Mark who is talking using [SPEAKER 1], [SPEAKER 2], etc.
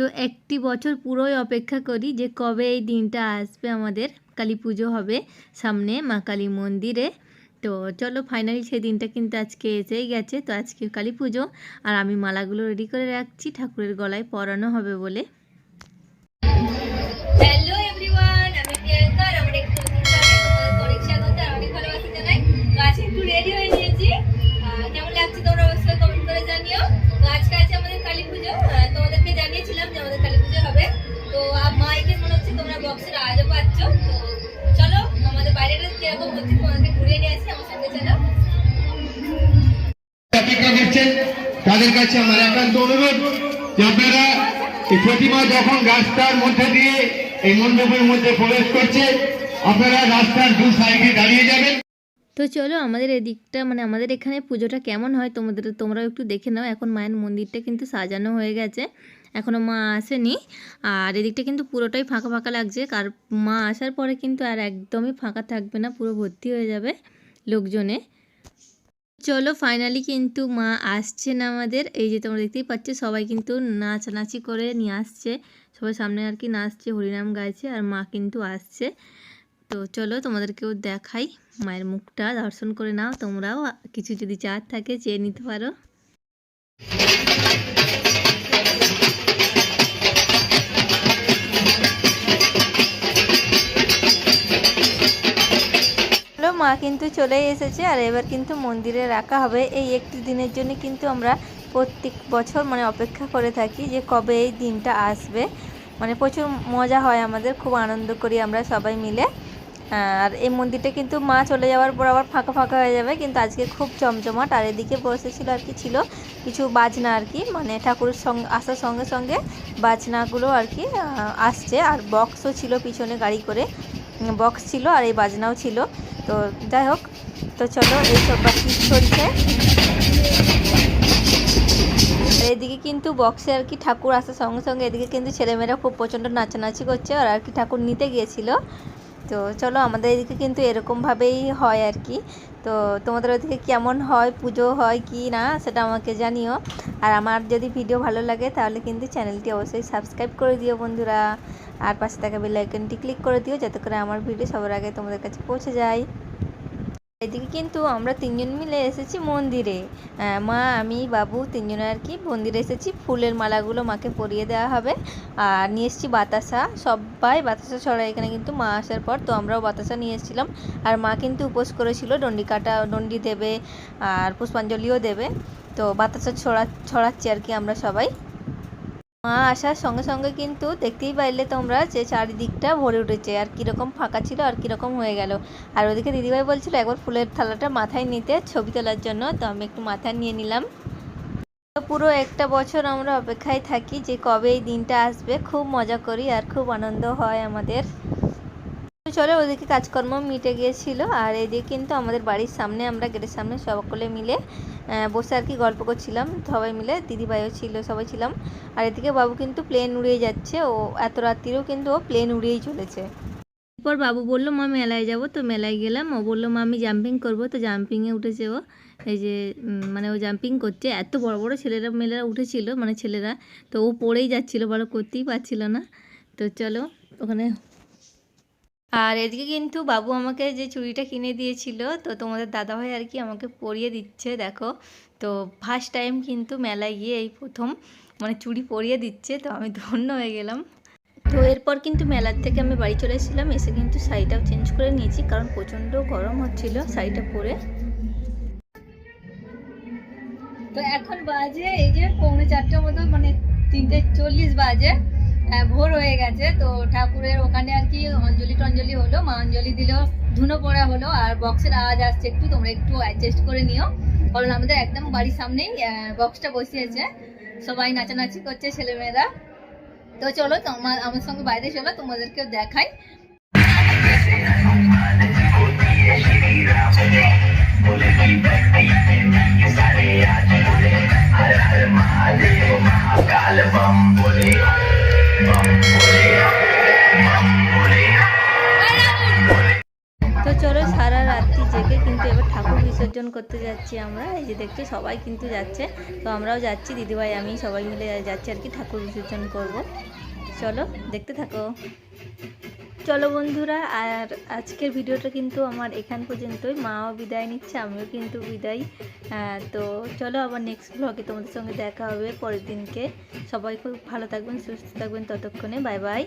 [SPEAKER 1] তো একটি বছর পুরোই অপেক্ষা করি যে কবে এই দিনটা আসবে আমাদের। কালী পুজো হবে সামনে মা কালী মন্দিরে। তো চলো ফাইনালি সেই দিনটা কিন্তু আজকে এসেই গেছে। তো আজকে কালী পুজো। আর আমি মালাগুলো রেডি করে রাখছি। ঠাকুরের গলায় পরানো হবে বলে।
[SPEAKER 2] বক্সের আওয়াজও পাচ্ছ। তো চলো, আমাদের বাইরেটা কীরকম হচ্ছে তোমাদেরকে নিয়ে আসি, আমার চলো।
[SPEAKER 3] তাদের কাছে আমার একান্ত অনুরোধ আপনারা প্রতিমা যখন রাস্তার মধ্যে দিয়ে এই মণ্ডপের মধ্যে প্রবেশ করছে, আপনারা রাস্তার দু সাইডে দাঁড়িয়ে যাবেন।
[SPEAKER 1] তো চলো আমাদের এদিকটা মানে আমাদের এখানে পুজোটা কেমন হয় তোমাদের, তোমরাও একটু দেখে নাও। এখন মায়ের মন্দিরটা কিন্তু সাজানো হয়ে গেছে। এখনও মা আসেনি। আর এদিকটা কিন্তু পুরোটাই ফাঁকা ফাঁকা লাগছে। কার, মা আসার পরে কিন্তু আর একদমই ফাঁকা থাকবে না, পুরো ভর্তি হয়ে যাবে লোকজনে। চলো ফাইনালি কিন্তু মা আসছেন আমাদের। এই যে তোমরা দেখতেই পাচ্ছ, সবাই কিন্তু নাচানাচি করে নিয়ে আসছে। সবাই সামনে আর কি নাচছে, হরিনাম গাইছে, আর মা কিন্তু আসছে। তো চলো তোমাদেরকেও দেখাই। মায়ের মুখটা দর্শন করে নাও, তোমরাও কিছু যদি চার থাকে চেয়ে নিতে পারো। মা কিন্তু চলে এসেছে আর এবার কিন্তু মন্দিরে রাখা হবে। এই একটি দিনের জন্য কিন্তু আমরা প্রত্যেক বছর মানে অপেক্ষা করে থাকি যে কবে এই দিনটা আসবে। মানে প্রচুর মজা হয় আমাদের, খুব আনন্দ করি আমরা সবাই মিলে। আর এই মন্দিরটা কিন্তু মা চলে যাওয়ার পর আবার ফাঁকা ফাঁকা হয়ে যাবে, কিন্তু আজকে খুব জমজমাট। আর এদিকে বসেছিল আর কি ছিল কিছু বাজনা আর কি মানে ঠাকুরের সঙ্গে আসার সঙ্গে সঙ্গে বাজনাগুলো আর কি আসছে। আর বক্সও ছিল পিছনে গাড়ি করে বক্স ছিল আর এই বাজনাও ছিল। তো যাই হোক, তো চলো এইসব বাকি চলছে। এদিকে কিন্তু বক্সে আর কি ঠাকুর আসার সঙ্গে সঙ্গে এদিকে কিন্তু ছেলেমেয়েরা খুব প্রচণ্ড নাচানাচি করছে। আর আর কি ঠাকুর নিতে গিয়েছিল। তো চলো আমাদের এদিকে কিন্তু এরকমভাবেই হয় আর কি। তো তোমাদের ওদিকে কেমন হয়? পুজো হয় কি না? সেটা আমাকে জানিও। আর আমার যদি ভিডিও ভালো লাগে তাহলে কিন্তু চ্যানেলটি অবশ্যই সাবস্ক্রাইব করে দিও বন্ধুরা। আর পাশে থাকা বেল আইকনটি ক্লিক করে দিও যাতে করে আমার ভিডিও সবার আগে তোমাদের কাছে পৌঁছে যায়। এদিকে কিন্তু আমরা তিনজন মিলে এসেছি মন্দিরে। মা, আমি, বাবু তিনজনে আর কি মন্দিরে এসেছি। ফুলের মালাগুলো মাকে পরিয়ে দেওয়া হবে। আর নিয়ে এসেছি বাতাসা। সবাই বাতাসা ছড়ায়। এখানে কিন্তু মা আসার পর তো আমরাও বাতাসা নিয়ে এসেছিলাম। আর মা কিন্তু উপোস করেছিল। ডন্ডি কাটা, ডন্ডি দেবে, আর পুষ্পাঞ্জলিও দেবে। তো বাতাসা ছড়া, ছড়াচ্ছি আর কি আমরা সবাই। মা আসার সঙ্গে সঙ্গে কিন্তু দেখতেই পাইলে তোমরা যে চারিদিকটা ভরে উঠেছে। আর কীরকম ফাঁকা ছিল আর কীরকম হয়ে গেল। আর ওদিকে দিদিভাই বলছিল, একবার ফুলের থালাটা মাথায় নিতে ছবি তোলার জন্য। তো আমি একটু মাথায় নিয়ে নিলাম। পুরো একটা বছর আমরা অপেক্ষায় থাকি যে কবে এই দিনটা আসবে। খুব মজা করি আর খুব আনন্দ হয় আমাদের। চলো ওদিকে কাজকর্ম মিটে গিয়েছিল। আর এদিকে কিন্তু আমাদের বাড়ির সামনে, আমরা গেটের সামনে সকলে মিলে বসে আর কি গল্প করছিলাম। সবাই মিলে দিদিভাইও ছিল, সবাই ছিলাম। আর এদিকে বাবু কিন্তু প্লেন উড়িয়ে যাচ্ছে। ও এত রাত্রিরেও কিন্তু ও প্লেন উড়িয়েই চলেছে। এরপর বাবু বলল, মা, মেলায় যাব। তো মেলায় গেলাম। ও বলল, মা, আমি জাম্পিং করব। তো জাম্পিংয়ে উঠেছে ও। এই যে মানে ও জাম্পিং করছে। এত বড় বড় ছেলেরা মেয়েরা উঠেছিল মানে ছেলেরা। তো ও পড়েই যাচ্ছিল, বড় করতেই পারছিল না। তো চলো, ওখানে আর এদিকে কিন্তু বাবু আমাকে যে চুড়িটা কিনে দিয়েছিল, তো তোমাদের দাদাভাই আর কি আমাকে পরিয়ে দিচ্ছে, দেখো। তো ফার্স্ট টাইম কিন্তু মেলায় গিয়ে এই প্রথম মানে চুড়ি পরিয়ে দিচ্ছে, তো আমি ধন্য হয়ে গেলাম। তো এরপর কিন্তু মেলার থেকে আমি বাড়ি চলে এসেছিলাম, এসে কিন্তু শাড়িটাও চেঞ্জ করে নিয়েছি, কারণ প্রচণ্ড গরম হচ্ছিল শাড়িটা পরে।
[SPEAKER 2] তো এখন বাজে, এই যে পৌনে চারটার মতো মানে তিনটে চল্লিশ বাজে। ভোর হয়ে গেছে। তো ঠাকুরের ওখানে আর কি অঞ্জলি টঞ্জলি হলো, মা অঞ্জলি দিল ধুনো পড়া হলো, আর বক্সের আওয়াজ আসছে একটু, তোমরা একটু অ্যাডজাস্ট করে নিও। কারণ আমাদের একদম বাড়ির সামনেই বক্সটা বসিয়েছে। সবাই নাচানাচি করছে, ছেলেমেয়েরা। তো চলো তোমার আমার সঙ্গে বাইরে চলো, তোমাদেরকেও দেখাই।
[SPEAKER 1] বিসর্জন করতে যাচ্ছি আমরা। এই যে দেখছ, সবাই কিন্তু যাচ্ছে। তো আমরাও যাচ্ছি, দিদিভাই, আমি সবাই মিলে যাচ্ছি আর কি, ঠাকুর বিসর্জন করব। চলো, দেখতে থাকো। চলো বন্ধুরা, আর আজকের ভিডিওটা কিন্তু আমার এখান পর্যন্তই। মাও বিদায় নিচ্ছে, আমিও কিন্তু বিদায়। তো চলো আবার নেক্সট ব্লগে তোমাদের সঙ্গে দেখা হবে পরের দিনকে। সবাই খুব ভালো থাকবেন, সুস্থ থাকবেন ততক্ষণে। Bye bye.